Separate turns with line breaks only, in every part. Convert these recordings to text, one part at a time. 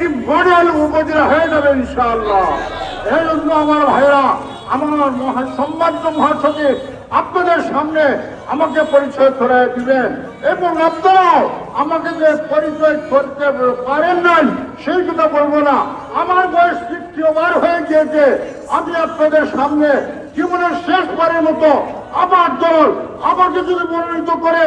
একটি মডেল উপজেলা হয়ে যাবে ইনশাআল্লাহ। এই জন্য আমার ভাইরা আমার মহা সম্মানিত মহাসচিব আপনাদের সামনে আমাকে পরিচয় করে দিবেন এবং আপনারাও আমাকে যে পরিচয় করতে পারেন নাই, সেই কথা বলব না। আমার বয়স তৃতীয়বার হয়ে গিয়েছে। আমি আপনাদের সামনে জীবনের শেষবারের মতো আমার দল আমাকে যদি মনোনীত করে,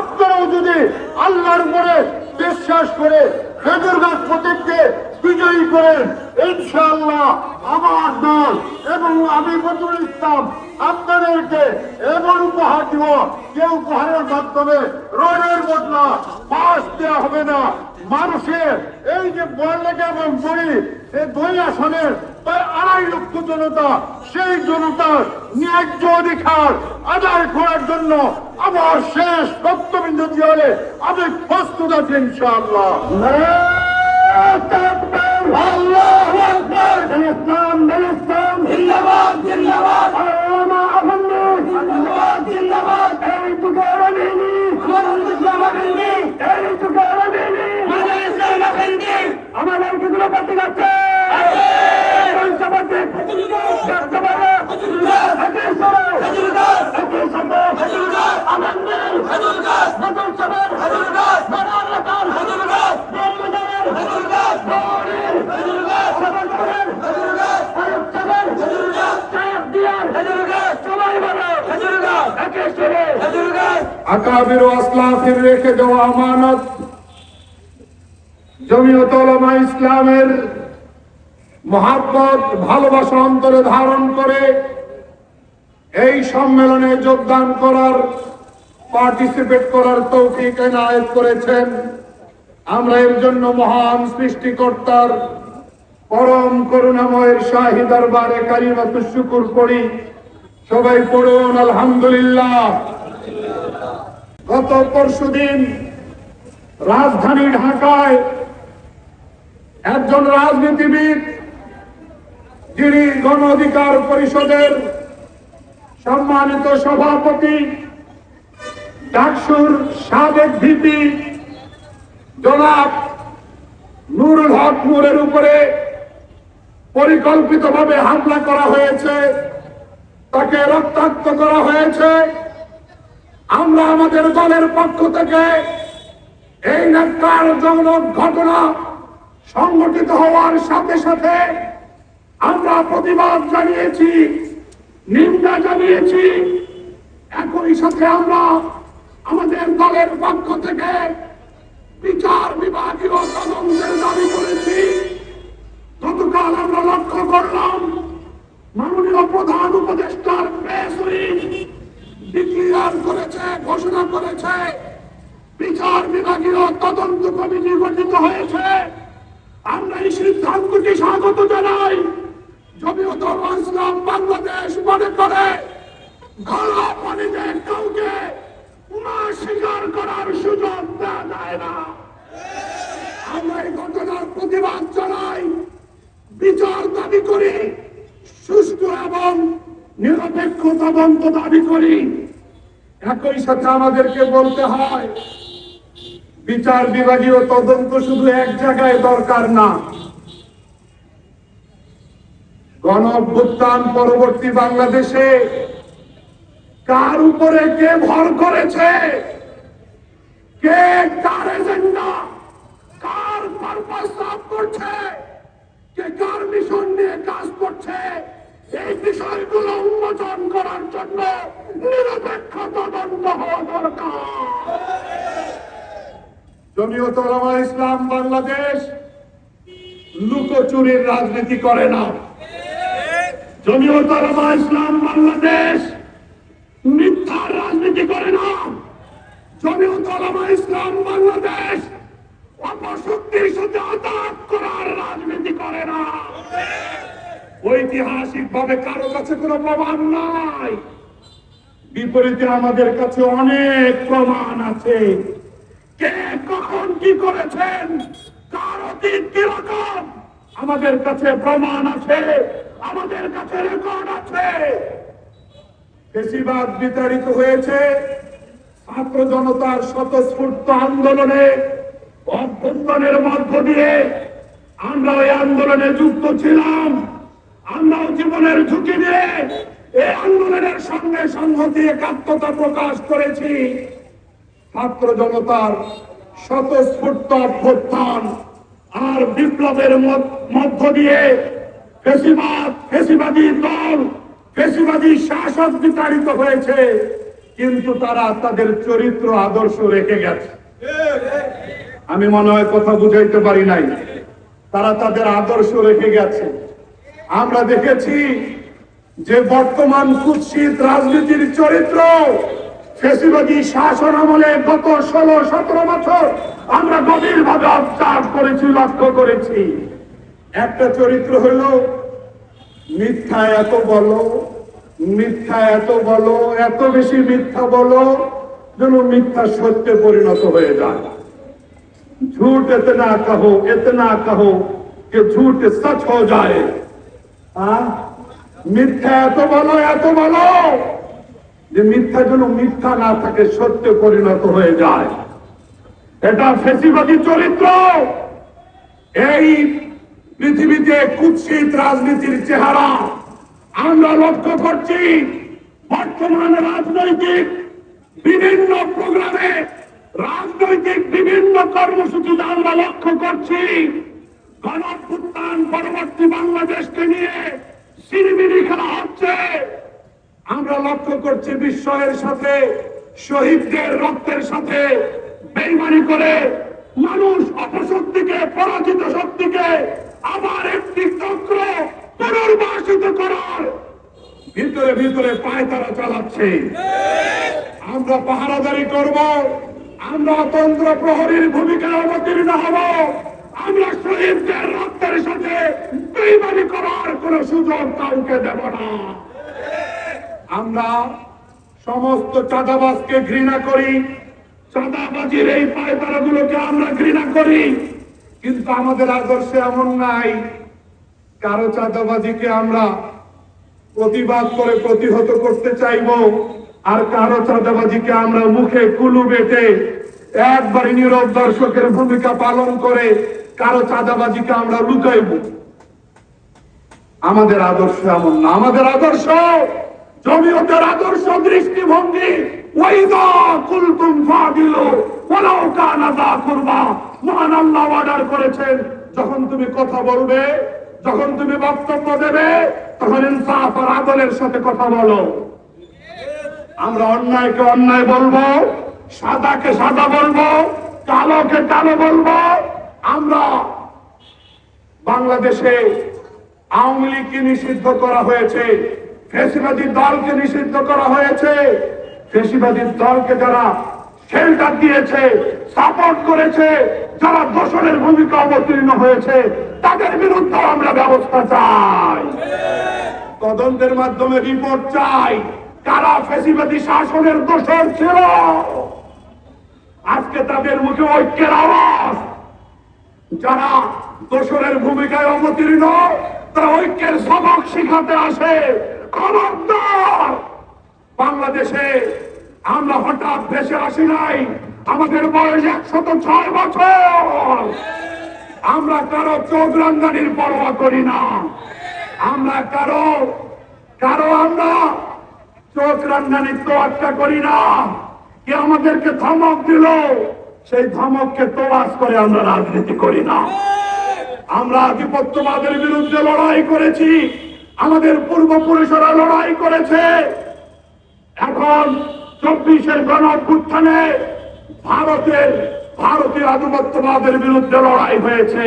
আপনারাও যদি আল্লাহর উপরে বিশ্বাস করে খেজুর গাছ প্রতীককে বিজয়ী করেন। ইনশাআল্লাহ আমার দল এবং আমি বদরুল ইসলাম আপনাদেরকে এমন উপহার দিব যে উপহারের মাধ্যমে রোডের বদলা পাশ দেওয়া হবে না। মানুষের এই যে বড়লেখা এবং বড়ি এই দুই আসনের প্রায় আড়াই লক্ষ জনতা সেই জনতার ন্যায্য অধিকার আদায় করার জন্য আমার শেষ বক্তব্য দিয়ে আমি প্রস্তুত আছি ইনশাআল্লাহ। আল্লাহু ইসলাম ইসলাম জিন্দাবাদ জিন্দাবাদ। সবাই বলো একেশ্বরে
আকাবির আসলাফের রেখে দেওয়া আমানত। জমিয়ত ওলামা ইসলামের মহাব্বত, ভালোবাসা অন্তরে ধারণ করে এই সম্মেলনে যোগদান করার পার্টিসিপেট করার তৌফিক এনায়েত করেছেন। আমরা এর জন্য মহান সৃষ্টিকর্তার পরম করুণাময়ের শাহী দরবারে কারিমাত শুকুর করি সবাই পড়ুন, আলহামদুলিল্লাহ। গত পরশুদিন রাজধানী ঢাকায় একজন রাজনীতিবিদ, যিনি গণ অধিকার পরিষদের সম্মানিত সভাপতি, ডাকসুর সাবেক ভিপি জনাব নুরুল হক নূরের উপরে পরিকল্পিতভাবে হামলা করা হয়েছে, তাকে রক্তাক্ত করা হয়েছে। আমরা আমাদের দলের পক্ষ থেকে এই ন্যাক্কারজনক ঘটনা সংঘটিত হওয়ার সাথে সাথে আমরা প্রতিবাদ জানিয়েছি, নিন্দা জানিয়েছি। একই সাথে আমরা আমাদের দলের পক্ষ থেকে বিচার বিভাগীয় তদন্তের দাবি করেছি। গতকাল আমরা লক্ষ্য করলাম, মাননীয় প্রধান উপদেষ্টার প্রেস ডিক্লিয়ার করেছে, ঘোষণা করেছে। বিচার বিভাগীয় তদন্ত কমিটি গঠিত হয়েছে। আমরা এই সিদ্ধান্তকে স্বাগত জানাই। জমিয়ত ইসলাম বাংলাদেশ মনে করে, গলা পানিতে কাউকে না স্বীকার করার সুযোগ দেওয়া যায় না। আমরা এই ঘটনার প্রতিবাদ জানাই, বিচার দাবি করি, সুষ্ঠু এবং নিরপেক্ষ তদন্ত দাবি করি। একই সাথে আমাদেরকে বলতে হয় বিচার বিভাগীয় তদন্ত শুধু এক জায়গায় দরকার না। গণ পরবর্তী বাংলাদেশে কার উপরে কে ভর করেছে? কে কার এজেন্ডা? কার পারপাস সাফ করছে? কে কার মিশন নিয়ে কাজ করছে? এই বিষয়গুলো উন্মোচন করার জন্য নিরপেক্ষ তদন্ত হওয়া দরকার। জমিয়ত ওলামা ইসলাম বাংলাদেশ লুকোচুরির রাজনীতি করে না। জমিয়ত ওলামা ইসলাম বাংলাদেশ মিথ্যার রাজনীতি করে না। জমিয়ত ইসলাম বাংলাদেশ অপশক্তির সাথে করার রাজনীতি করে না। ঐতিহাসিক ভাবে কারও কাছে কোনো প্রমাণ নাই। বিপরীতে আমাদের কাছে অনেক প্রমাণ আছে। কি করেছেন? কার অতীত কীরকম আমাদের কাছে প্রমাণ আছে, আমাদের কাছে রেকর্ড আছে। বেশিরভাগ বিতাড়িত হয়েছে ছাত্র জনতার স্বতঃস্ফূর্ত আন্দোলনে অভ্যন্তরের মধ্য দিয়ে। আমরা ওই আন্দোলনে যুক্ত ছিলাম। আমরাও জীবনের ঝুঁকি নিয়ে এই আন্দোলনের সঙ্গে সংহতি, একাত্মতা প্রকাশ করেছি। ছাত্র জনতার স্বতঃস্ফূর্ত অভ্যুত্থান আর বিপ্লবের মধ্য- দিয়ে ফেসিবাদ, ফেসিবাদী দল, ফেসিবাদী শাসক বিতাড়িত হয়েছে। কিন্তু তারা তাদের চরিত্র আদর্শ রেখে গেছে। আমি মনে হয় কথা বুঝাইতে পারি নাই। তারা তাদের আদর্শ রেখে গেছে। আমরা দেখেছি যে বর্তমান কুৎসিত রাজনীতির চরিত্র ফেসিবাদী শাসন আমলে গত ষোলো সতেরো বছর আমরা গভীর ভাবে অবজার্ভ করেছি লক্ষ্য করেছি একটা চরিত্র হলো মিথ্যা এত বলো মিথ্যা এত বলো এত বেশি মিথ্যা বলো যেন মিথ্যা সত্যে পরিণত হয়ে যায় झूठ इतना कहो इतना कहो कि झूठ सच हो जाए हाँ? মিথ্যা এত বলো এত বলো যে মিথ্যা যেন মিথ্যা না থাকে, সত্যে পরিণত হয়ে যায়। এটা ফেসিবাদী চরিত্র। এই পৃথিবীতে কুৎসিত রাজনীতির চেহারা আমরা লক্ষ্য করছি, বর্তমান রাজনৈতিক বিভিন্ন প্রোগ্রামে রাজনৈতিক বিভিন্ন কর্মসূচিতে আমরা লক্ষ্য করছি গণপুত্থান পরবর্তী বাংলাদেশকে নিয়ে সিরিমিরি খেলা আমরা লক্ষ্য করছি বিস্ময়ের সাথে, শহীদদের রক্তের সাথে, বেইমানি করে মানুষ অপশক্তিকে, পরাজিত শক্তিকে আবার একটি চক্র পুনর্বাসিত করার ভিতরে ভিতরে পায়তারা চালাচ্ছে। আমরা পাহারাদারি করব, আমরা তন্ত্র প্রহরীর ভূমিকায় অবতীর্ণ হব, আমরা শহীদদের রক্তের সাথে বেইমানি করার কোন সুযোগ কাউকে দেব না। আমরা সমস্ত চাঁদাবাজকে ঘৃণা করি। চাঁদাবাজির এই পায়তারাগুলোকে আমরা ঘৃণা করি। কিন্তু আমাদের আদর্শে এমন নাই। কারও চাঁদাবাজিকে আমরা প্রতিবাদ করে প্রতিহত করতে চাইব, আর কারও চাঁদাবাজিকে আমরা মুখে কুলু বেটে একবারই নীরব দর্শকের ভূমিকা পালন করে কারও চাঁদাবাজিকে আমরা লুকাইব। আমাদের আদর্শ এমন না। আমাদের আদর্শ জমিয়তের আদর্শ দৃষ্টিভঙ্গি। ওয়াইদা কুলতুম ফাদিলু, ওয়ালাউ কানা দা কুরবা। মহান আল্লাহ অর্ডার করেছেন, যখন তুমি কথা বলবে, যখন তুমি বক্তব্য দেবে, তখন ইনসাফ আর আদলের সাথে কথা বলো। আমরা অন্যায়কে অন্যায় বলব, সাদাকে সাদা বলব, কালোকে কালো বলব। আমরা বাংলাদেশে আওয়ামী লীগকে নিষিদ্ধ করা হয়েছে। ফেসিবাদী দলকে নিষিদ্ধ করা হয়েছে। ফেসিবাদী দলকে যারা শেল্টার দিয়েছে, সাপোর্ট করেছে, যারা দোষণের ভূমিকা অবতীর্ণ হয়েছে, তাদের বিরুদ্ধে আমরা ব্যবস্থা চাই। তদন্তের মাধ্যমে রিপোর্ট চাই, কারা ফেসিবাদী শাসনের দোষর ছিল। আজকে তাদের মুখে ঐক্যের আওয়াজ। যারা দোসরের ভূমিকায় অবতীর্ণ, তারা ঐক্যের সবক শিখাতে আসে। খবরদার! বাংলাদেশে আমরা হঠাৎ দেশে আসি নাই। আমাদের বয়স একশত ছয় বছর। আমরা কারও চোখ রাঙ্গানির পরোয়া করি না। আমরা কারও কারও আমরা চোখ রাঙ্গানির তোয়াক্কা করি না। কে আমাদেরকে ধমক দিল, সেই ধমককে তোয়াজ করে আমরা রাজনীতি করি না। আমরা আধিপত্যবাদের বিরুদ্ধে লড়াই করেছি। আমাদের পূর্বপুরুষরা লড়াই করেছে এখন চব্বিশের গণ অভ্যুত্থানে ভারতের ভারতীয় আধিপত্যবাদের বিরুদ্ধে লড়াই হয়েছে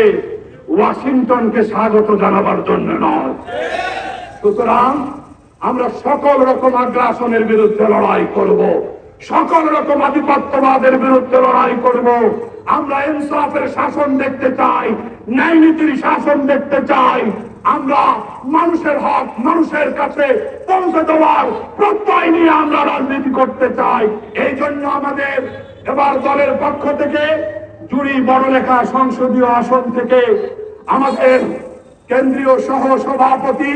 ওয়াশিংটনকে স্বাগত জানাবার জন্য নয় সুতরাং আমরা সকল রকম আগ্রাসনের বিরুদ্ধে লড়াই করব। সকল রকম আধিপত্যবাদের বিরুদ্ধে লড়াই করব। আমরা ইনসাফের শাসন দেখতে চাই ন্যায় নীতির শাসন দেখতে চাই আমরা মানুষের হক, মানুষের কাছে পৌঁছে দেওয়ার প্রত্যয় নিয়ে আমরা রাজনীতি করতে চাই। এই জন্য আমাদের এবার দলের পক্ষ থেকে জুড়ি বড়লেখা সংসদীয় আসন থেকে আমাদের কেন্দ্রীয় সহ সভাপতি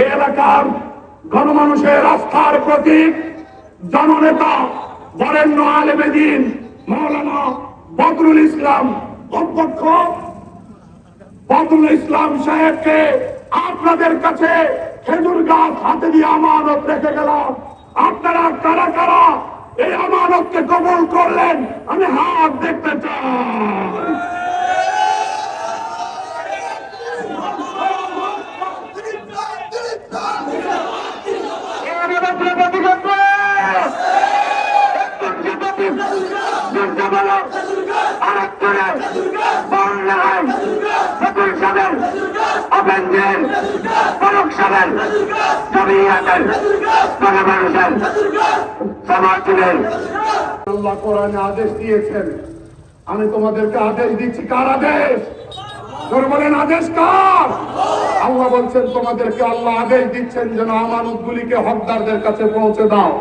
এ এলাকার গণমানুষের আস্থার প্রতীক জননেতা বরেণ্য আলেমেদিন, মৌলানা বদরুল ইসলাম অধ্যক্ষ। বদরুল ইসলাম সাহেবকে আপনাদের কাছে খেজুর গাছ হাতে দিয়ে আমানত রেখে গেলাম। আপনারা কারা কারা এই আমানতকে কবল করলেন, আমি হাত দেখতে চাই। আল্লাহ কোরআনে আদেশ দিয়েছেন। আমি তোমাদেরকে আদেশ দিচ্ছি, কার আদেশ? বলেন, আদেশ কার? আল্লাহ বলছেন, তোমাদেরকে আল্লাহ আদেশ দিচ্ছেন যেন আমানত গুলিকে হকদারদের কাছে পৌঁছে দাও।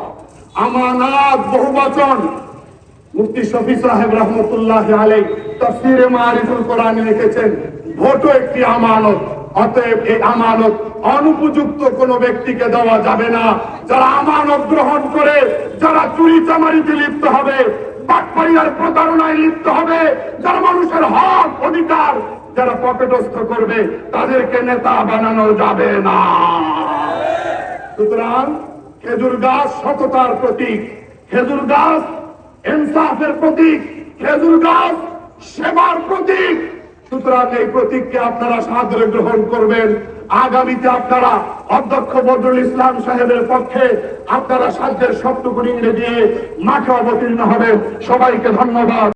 আমানাত বহু বচন মুফতি শফি সাহেব রহমতুল্লাহ আলাই তফসিরে মারিফুল কোরআনে লিখেছেন, ভোটও একটি আমানত, অতএব এই আমানত অনুপযুক্ত কোন ব্যক্তিকে দেওয়া যাবে না। যারা আমানত গ্রহণ করে, যারা চুরি চামারিতে লিপ্ত হবে, বাটপাড়িয়ার প্রতারণায় লিপ্ত হবে, যারা মানুষের হক, অধিকার যারা পকেটস্থ করবে, তাদেরকে নেতা বানানো যাবে না। সুতরাং খেজুর গাছ সততার প্রতীক। খেজুর গাছ ইনসাফের প্রতীক, খেজুর গাছ সেবার প্রতীক। সুতরাং এই প্রতীককে আপনারা সাদরে গ্রহণ করবেন। আগামীতে আপনারা অধ্যক্ষ বদরুল ইসলাম সাহেবের পক্ষে আপনারা সাধ্যের সবটুকু ইংরেজি দিয়ে মাঠে অবতীর্ণ হবেন। সবাইকে ধন্যবাদ।